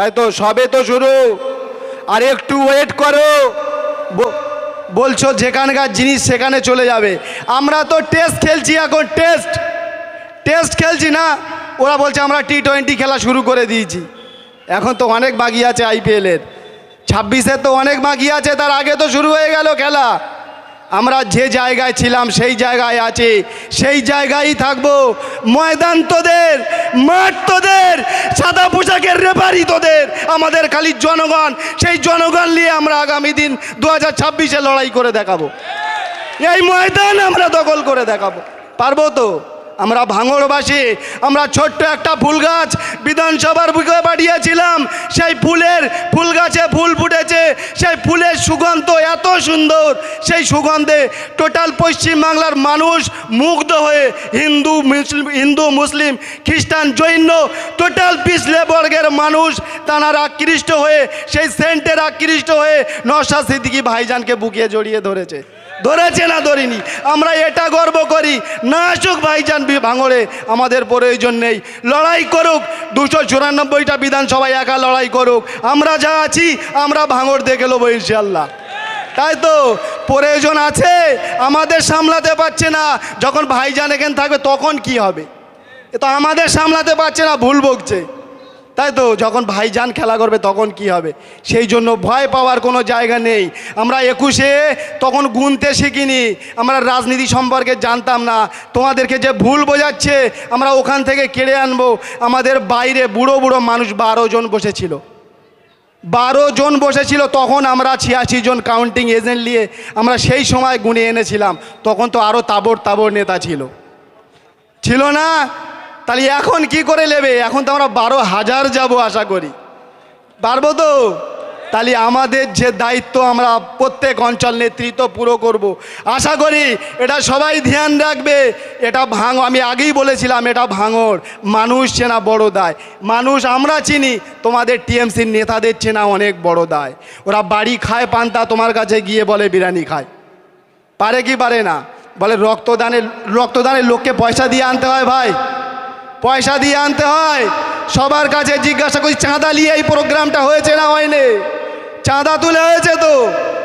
তাই তো সবে তো শুরু। আর একটু ওয়েট করো। বলছো যেখানকার জিনিস সেখানে চলে যাবে। আমরা তো টেস্ট খেলছি এখন টেস্ট টেস্ট খেলছি না। ওরা বলছে আমরা টি টোয়েন্টি খেলা শুরু করে দিয়েছি। এখন তো অনেক বাকি আছে আইপিএলের ছাব্বিশের তো অনেক বাকি আছে, তার আগে তো শুরু হয়ে গেল খেলা। আমরা যে জায়গায় ছিলাম, সেই জায়গায় আছি। সেই জায়গায় থাকব। ময়দান তোদের, মাঠ তোদের, সাদা পোশাকের রেফারি তোদের। আমাদের খালি জনগণ, সেই জনগণ নিয়ে আমরা আগামী দিন দু হাজার ছাব্বিশে লড়াই করে দেখাবো। এই ময়দান আমরা দখল করে দেখাবো। পারব তো? আমরা ভাঙড়বাসী, আমরা ছোট্ট একটা ফুল গাছ বিধানসভার বুকে পাঠিয়েছিলাম সেই ফুলের ফুল গাছে ফুল ফুটেছে, সেই ফুলের সুগন্ধ এত সুন্দর, সেই সুগন্ধে টোটাল পশ্চিমবাংলার মানুষ মুগ্ধ হয়ে হিন্দু, মুসলিম হিন্দু, মুসলিম, খ্রিস্টান, জৈন, টোটাল পিছলে বর্গের মানুষ তাঁরা আকৃষ্ট হয়ে, সেই সেন্টের আকৃষ্ট হয়ে নশা সিদ্দিকি ভাইজানকে বুকিয়ে জড়িয়ে ধরেছে। ধরেছে না ধরিনি। আমরা এটা গর্ব করি। না আসুক ভাইজান ভাঙড়ে, আমাদের প্রয়োজন নেই। লড়াই করুক, দুশো চুরানব্বইটা বিধানসভায় একা লড়াই করুক। আমরা যা আছি, আমরা ভাঙড় দেখে নেব ইনশাল্লাহ তাই তো, প্রয়োজন আছে, আমাদের সামলাতে পারছে না। যখন ভাইজান এখানে থাকবে, তখন কি হবে? এ তো আমাদের সামলাতে পারছে না, ভুল বকছে। তাই তো যখন ভাইজান খেলা করবে তখন কি হবে? সেই জন্য ভয় পাওয়ার কোনো জায়গা নেই। আমরা একুশে তখন গুনতে শিখিনি। আমরা রাজনীতি সম্পর্কে জানতাম না। তোমাদেরকে যে ভুল বোঝাচ্ছে, আমরা ওখান থেকে কেড়ে আনব। আমাদের বাইরে বুড়ো বুড়ো মানুষ বারো জন বসেছিল। বারো জন বসেছিল, তখন আমরা ছিয়াশি জন কাউন্টিং এজেন্ট নিয়ে আমরা সেই সময় গুনে এনেছিলাম। তখন তো আরও তাবর তাবড় নেতা ছিল। ছিল না? তাহলে এখন কি করে নেবে? এখন তো আমরা বারো হাজার যাব আশা করি। পারব তো? তাহলে আমাদের যে দায়িত্ব আমরা প্রত্যেক অঞ্চল নেতৃত্ব পুরো করব। আশা করি এটা সবাই ধ্যান রাখবে। এটা ভাঙ, আমি আগেই বলেছিলাম, এটা ভাঙর। মানুষ চেনা বড় দায়। মানুষ আমরা চিনি, তোমাদের টিএমসির নেতাদের চেনা অনেক বড় দায়। ওরা বাড়ি খায় পান্তা, তোমার কাছে গিয়ে বলে বিরিয়ানি খায়। পারে কি পারে না? বলে রক্তদানের রক্তদানের লোককে পয়সা দিয়ে আনতে হয় ভাই। পয়সা দিয়ে আনতে হয়। সবার কাছে জিজ্ঞাসা করি, চাঁদা নিয়ে এই প্রোগ্রামটা হয়েছে না হয়নি? চাঁদা তুলে হয়েছে তো?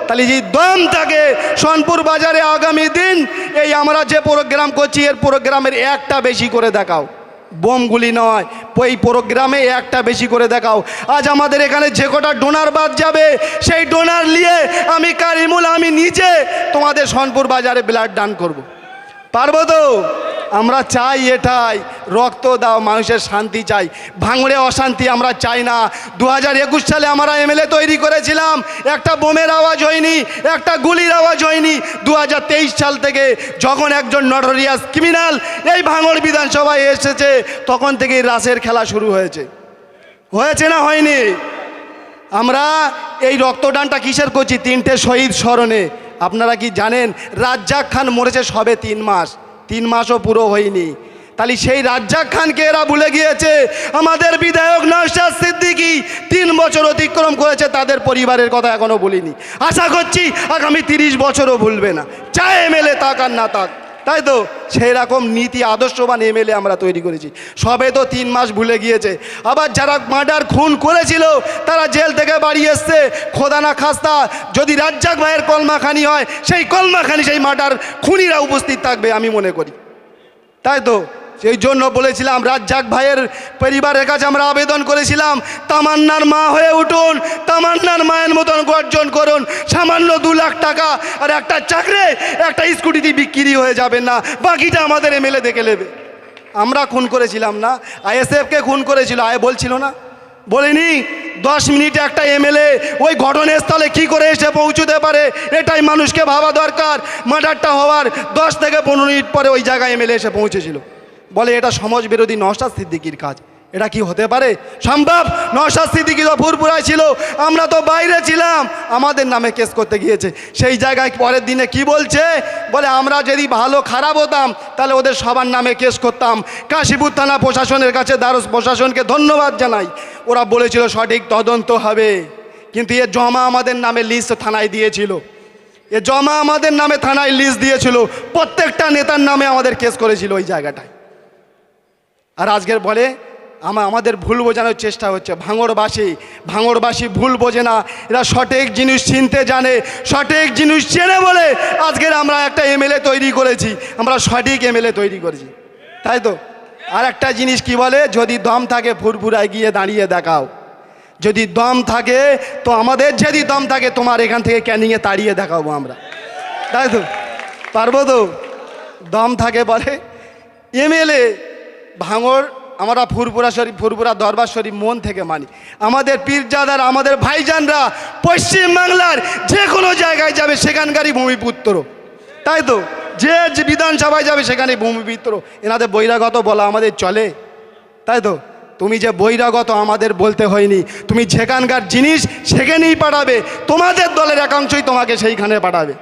তাহলে যে দম থাকে সোনপুর বাজারে আগামী দিন এই আমরা যে প্রোগ্রাম করছি, এর প্রোগ্রামের একটা বেশি করে দেখাও। বোমগুলি নয় ওই প্রোগ্রামে একটা বেশি করে দেখাও। আজ আমাদের এখানে যে কটা ডোনার বাদ যাবে, সেই ডোনার নিয়ে আমি কারিমুল, আমি নিজে তোমাদের সোনপুর বাজারে ব্লাড দান করব। পারব তো? আমরা চাই এটাই। রক্ত দাও, মানুষের শান্তি চাই। ভাঙড়ে অশান্তি আমরা চাই না। দু হাজার একুশ সালে আমরা এমএলএ তৈরি করেছিলাম। একটা বোমের আওয়াজ হয়নি, একটা গুলির আওয়াজ হয়নি। দু হাজার তেইশ সাল থেকে যখন একজন নটরিয়াস ক্রিমিনাল এই ভাঙড় বিধানসভায় এসেছে, তখন থেকেই রাসের খেলা শুরু হয়েছে। হয়েছে না হয়নি? আমরা এই রক্তদানটা কিসের করছি? তিনটে শহীদ স্মরণে। আপনারা কি জানেন? রাজ্জাক খান মরেছে সবে তিন মাস। তিন মাসও পুরো হয়নি। তাহলে সেই রাজ্জাক খানকে এরা ভুলে গিয়েছে? আমাদের বিধায়ক নওশাদ সিদ্দিকি তিন বছর অতিক্রম করেছে, তাদের পরিবারের কথা এখনও বলিনি। আশা করছি আগামী তিরিশ বছরও ভুলবে না। চায় এমএলএ তাক আর না তাক। তাই তো সেই রকম নীতি আদর্শবান এমএলএ আমরা তৈরি করেছি। সবে তো তিন মাস ভুলে গিয়েছে। আবার যারা মার্ডার, খুন করেছিল, তারা জেল থেকে বাড়ি এসছে। খোদানা খাস্তা, যদি রাজ্জাক ভাইয়ের কলমাখানি হয়, সেই কলমাখানি, সেই মার্ডার খুনিরা উপস্থিত থাকবে আমি মনে করি। তাই তো সেই জন্য বলেছিলাম, রাজ্জাক ভাইয়ের পরিবারের কাছে আমরা আবেদন করেছিলাম, তামান্নার মা হয়ে উঠুন, তামান্নার মায়ের মতন গর্জন করুন, সামান্য দু লাখ টাকা আর একটা চাকরি, একটা স্কুটিতে বিক্রি হয়ে যাবে না, বাকিটা আমাদের এমএলএ দেখে নেবে। আমরা খুন করেছিলাম না আইএসএফকে খুন করেছিল, আয় বলছিল না। বলিনি, দশ মিনিটে একটা এমএলএ ওই ঘটনাস্থলে কি করে এসে পৌঁছতে পারে, এটাই মানুষকে ভাবা দরকার। মার্ডারটা হওয়ার দশ থেকে পনেরো মিনিট পরে ওই জায়গায় এমএলএ এসে পৌঁছেছিল। বলে এটা সমাজ বিরোধী নওশাদ সিদ্দিকির কাজ। এটা কি হতে পারে? সম্ভব? নওশাদ সিদ্দিকি তো ফুরপুরায় ছিল, আমরা তো বাইরে ছিলাম। আমাদের নামে কেস করতে গিয়েছে। সেই জায়গায় পরের দিনে কি বলছে? বলে, আমরা যদি ভালো, খারাপ হতাম, তাহলে ওদের সবার নামে কেস করতাম। কাশীপুর থানা প্রশাসনের কাছে দ্বারস প্রশাসনকে ধন্যবাদ জানাই। ওরা বলেছিল, সঠিক তদন্ত হবে। কিন্তু এ জমা আমাদের নামে লিস্ট থানায় দিয়েছিল। এ জমা আমাদের নামে থানায় লিস্ট দিয়েছিল। প্রত্যেকটা নেতার নামে আমাদের কেস করেছিল ওই জায়গাটায়। আর আজকের বলে আমা আমাদের ভুল বোঝানোর চেষ্টা হচ্ছে। ভাঙড়বাসী ভাঙড়বাসী ভুল বোঝে না। এরা সঠিক জিনিস চিনতে জানে, সঠিক জিনিস চেনে বলে আজকের আমরা একটা এমএলএ তৈরি করেছি। আমরা সঠিক এমএলএ তৈরি করেছি। তাই তো? আর একটা জিনিস কি বলে? যদি দম থাকে, ফুরফুরায় গিয়ে দাঁড়িয়ে দেখাও। যদি দম থাকে, তো আমাদের যদি দম থাকে, তোমার এখান থেকে ক্যানিংয়ে তাড়িয়ে দেখাবো আমরা। তাই তো? পারব তো? দম থাকে বলে এমএলএ ভাঙর, আমরা ফুরপুরা শরীফ ফুরপুরা দরবার শরীফ মন থেকে মানি। আমাদের পীরজাদার আমাদের ভাইজানরা পশ্চিম বাংলার যে কোনো জায়গায় যাবে, সেখানকারই ভূমিপুত্র। তাই তো? যে যে বিধানসভায় যাবে সেখানে ভূমিপুত্র। এনাদের বহিরাগত বলা আমাদের চলে। তাই তো? তুমি যে বহিরাগত আমাদের বলতে হয়নি, তুমি যেখানকার জিনিস সেখানেই পাঠাবে। তোমাদের দলের একাংশই তোমাকে সেইখানে পাঠাবে।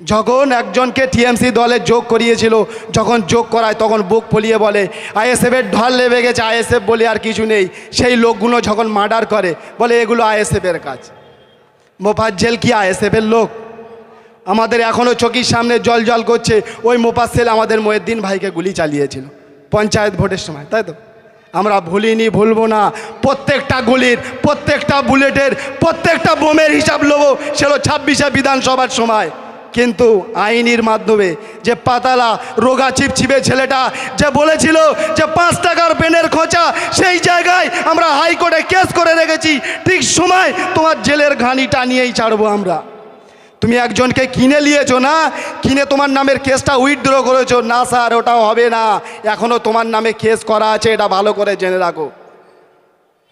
যখন একজনকে টিএমসি দলে যোগ করিয়েছিল, যখন যোগ করায় তখন বুক ফলিয়ে বলে আইএসএফের ঢল লেবে গেছে, আইএসএফ বলে আর কিছু নেই। সেই লোকগুলো যখন মার্ডার করে, বলে, এগুলো আইএসএফের কাজ। মোফাজ্জেল কি আইএসএফের লোক? আমাদের এখনও চোখের সামনে জল জল করছে। ওই মোফাজ্জেল আমাদের মহিদ্দিন ভাইকে গুলি চালিয়েছিল, পঞ্চায়েত ভোটের সময়, তাই তো? আমরা ভুলিনি, ভুলবো না। প্রত্যেকটা গুলির, প্রত্যেকটা বুলেটের, প্রত্যেকটা বোমের হিসাব নেব সেটা ছাব্বিশে বিধানসভার সময়। কিন্তু আইনির মাধ্যমে যে পাতালা রোগা চিপচিপে ছেলেটা যে বলেছিল যে পাঁচ টাকার পেনের খোঁচা, সেই জায়গায় আমরা হাইকোর্টে কেস করে রেখেছি। ঠিক সময় তোমার জেলের ঘানি টানিয়েই ছাড়বো আমরা। তুমি একজনকে কিনে নিয়েছো না? কিনে তোমার নামের কেসটা উইথড্র করেছ? না স্যার, ওটাও হবে না। এখনও তোমার নামে কেস করা আছে, এটা ভালো করে জেনে রাখো।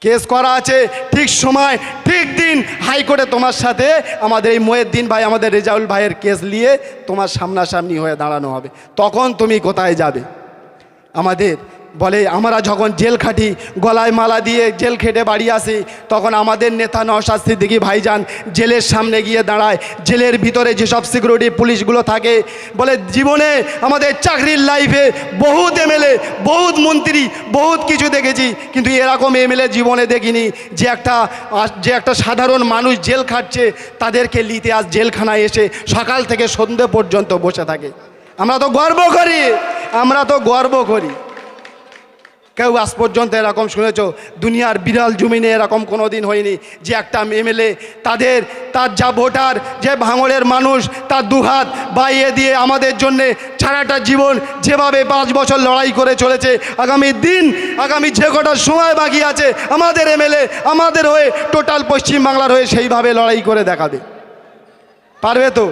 কেস করা আছে, ঠিক সময়, ঠিক দিন হাইকোর্টে তোমার সাথে আমাদের এই দিন ভাই, আমাদের রেজাউল ভাইয়ের কেস নিয়ে তোমার সামনাসামনি হয়ে দাঁড়ানো হবে। তখন তুমি কোথায় যাবে? আমাদের বলে, আমরা যখন জেল খাটি, গলায় মালা দিয়ে জেল খেটে বাড়ি আসি, তখন আমাদের নেতা নওশাদ সিদ্দিকি ভাইজান জেলের সামনে গিয়ে দাঁড়ায়। জেলের ভিতরে যেসব সিকিউরিটি পুলিশগুলো থাকে, বলে, জীবনে আমাদের চাকরির লাইফে বহুত এমএলএ বহুত মন্ত্রী, বহুত কিছু দেখেছি, কিন্তু এরকম এমএলএ জীবনে দেখিনি। যে একটা যে একটা সাধারণ মানুষ জেল খাটছে, তাদেরকে লিতে আজ জেলখানায় এসে সকাল থেকে সন্ধে পর্যন্ত বসে থাকে। আমরা তো গর্ব করি, আমরা তো গর্ব করি। কেউ আজ পর্যন্ত এরকম শুনেছ, দুনিয়ার বিরল জমিনে এরকম কোনো দিন হয়নি যে একটা এমএলএ তাদের, তার যা ভোটার, যে ভাঙড়ের মানুষ, তার দুহাত বাইয়ে দিয়ে আমাদের জন্যে সারাটা জীবন যেভাবে পাঁচ বছর লড়াই করে চলেছে, আগামী দিন, আগামী যে কটা সময় বাকি আছে, আমাদের এমএলএ, আমাদের হয়ে টোটাল পশ্চিমবাংলার হয়ে সেইভাবে লড়াই করে দেখাবে। পারবে তো?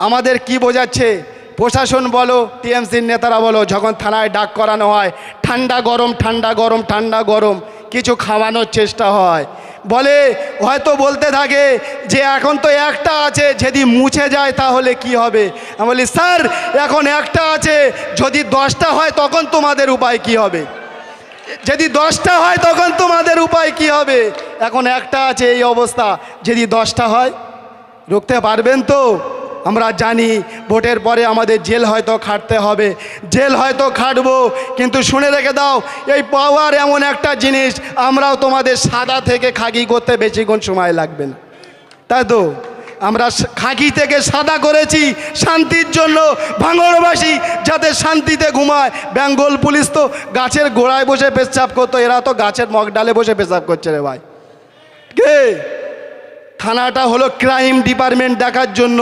আমাদের কি বোঝাচ্ছে? প্রশাসন বলো, টিএমসির নেতারা বলো, যখন থানায় ডাক করানো হয়, ঠান্ডা গরম ঠান্ডা গরম ঠান্ডা গরম, কিছু খাওয়ানোর চেষ্টা হয়। বলে, হয়তো বলতে থাকে যে, এখন তো একটা আছে, যদি মুছে যায় তাহলে কি হবে? আমি বলি, স্যার, এখন একটা আছে, যদি দশটা হয় তখন তোমাদের উপায় কি হবে? যদি দশটা হয় তখন তোমাদের উপায় কি হবে? এখন একটা আছে এই অবস্থা, যদি দশটা হয়, রুখতে পারবেন তো? আমরা জানি ভোটের পরে আমাদের জেল হয়তো খাটতে হবে। জেল হয়তো খাটবো, কিন্তু শুনে রেখে দাও, এই পাওয়ার এমন একটা জিনিস, আমরাও তোমাদের সাদা থেকে খাকি করতে বেশিক্ষণ সময় লাগবে না। তাই তো, আমরা খাকি থেকে সাদা করেছি, শান্তির জন্য ভাঙড়বাসী যাতে শান্তিতে ঘুমায়। বেঙ্গল পুলিশ তো গাছের গোড়ায় বসে পেশাব করতো, এরা তো গাছের মগডালে বসে পেশাব করছে রে ভাই। কে? থানাটা হলো ক্রাইম ডিপার্টমেন্ট দেখার জন্য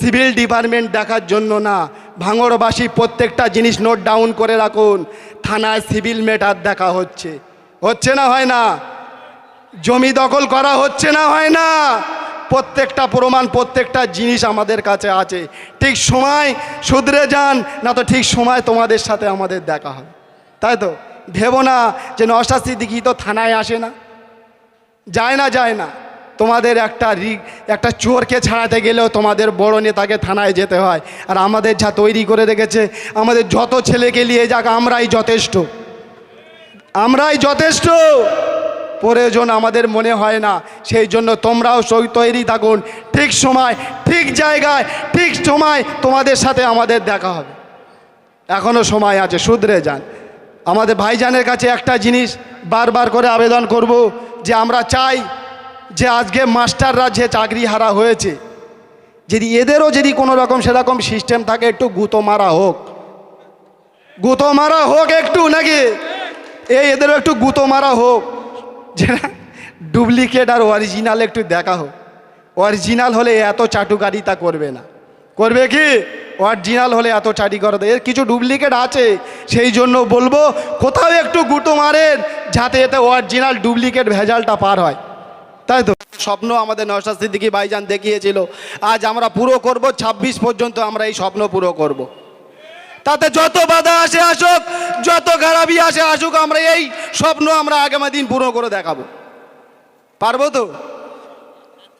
সিভিল ডিপার্টমেন্ট দেখার জন্য না। ভাঙড়বাসী প্রত্যেকটা জিনিস নোট ডাউন করে রাখুন। থানায় সিভিল ম্যাটার দেখা হচ্ছে। হচ্ছে না হয় না? জমি দখল করা হচ্ছে না হয় না? প্রত্যেকটা প্রমাণ, প্রত্যেকটা জিনিস আমাদের কাছে আছে। ঠিক সময় শুধরে যান, না তো ঠিক সময় তোমাদের সাথে আমাদের দেখা হবে তাই তো? ভেবো না যে নশা সিদ্দিকি তো থানায় আসে না। যায় না যায় না। তোমাদের একটা একটা চোরকে ছাড়াতে গেলেও তোমাদের বড় নেতাকে থানায় যেতে হয়। আর আমাদের যা তৈরি করে রেখেছে, আমাদের যত ছেলেকে নিয়ে যাক, আমরাই যথেষ্ট। আমরাই যথেষ্ট। প্রয়োজন আমাদের মনে হয় না। সেই জন্য তোমরাও সই তৈরি থাকুন। ঠিক সময়, ঠিক জায়গায়, ঠিক সময় তোমাদের সাথে আমাদের দেখা হবে। এখনও সময় আছে, শুধরে যান। আমাদের ভাইজানের কাছে একটা জিনিস বারবার করে আবেদন করব যে আমরা চাই যে আজকে মাস্টাররা যে চাকরি হারা হয়েছে, যদি এদেরও যদি কোনো রকম সেরকম সিস্টেম থাকে, একটু গুঁতো মারা হোক। গুঁতো মারা হোক একটু নাকি? এই এদেরও একটু গুঁতো মারা হোক। যে ডুপ্লিকেট আর অরিজিনাল একটু দেখা হোক। অরিজিনাল হলে এত চাটুকারিতা করবে না। করবে কি? অরিজিনাল হলে এত চাটি করে এর কিছু ডুপ্লিকেট আছে, সেই জন্য বলব, কোথাও একটু গুঁতো মারেন, যাতে এতে অরিজিনাল ডুপ্লিকেট ভেজালটা পার হয়। তাই তো স্বপ্ন আমাদের নশা সিদ্দিকি ভাইজান দেখিয়েছিল, আজ আমরা পুরো করব ২৬ পর্যন্ত আমরা এই স্বপ্ন পুরো করব। তাতে যত বাধা আসে আসুক, যত খারাপই আসে আসুক, আমরা এই স্বপ্ন আমরা আগামী দিন পুরো করে দেখাবো। পারব তো?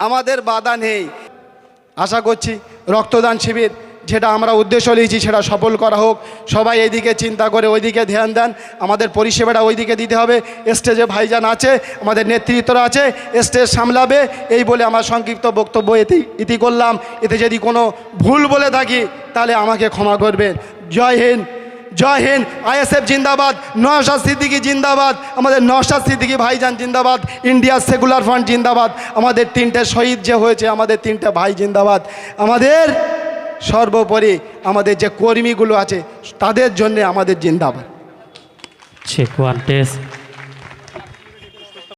আমাদের বাধা নেই। আশা করছি রক্তদান শিবির যেটা আমরা উদ্দেশ্য নিয়েছি, সেটা সফল করা হোক। সবাই এইদিকে চিন্তা করে ওইদিকে ধ্যান দেন। আমাদের পরিষেবাটা ওইদিকে দিতে হবে। স্টেজে ভাইজান আছে, আমাদের নেতৃত্বরা আছে, স্টেজ সামলাবে। এই বলে আমার সংক্ষিপ্ত বক্তব্য এতে, ইতি করলাম। এতে যদি কোনো ভুল বলে থাকি, তাহলে আমাকে ক্ষমা করবেন। জয় হিন্দ জয় হিন্দ। আইএসএফ জিন্দাবাদ, নওশাদ সিদ্দিকি জিন্দাবাদ, আমাদের নওশাদ সিদ্দিকি ভাইজান জিন্দাবাদ, ইন্ডিয়া সেকুলার ফ্রন্ট জিন্দাবাদ। আমাদের তিনটে শহীদ যে হয়েছে, আমাদের তিনটে ভাই জিন্দাবাদ। আমাদের সর্বোপরি আমাদের যে কর্মীগুলো আছে তাদের জন্যে আমাদের জিন্দাবাদ। ঠিক ওয়ান টেস্ট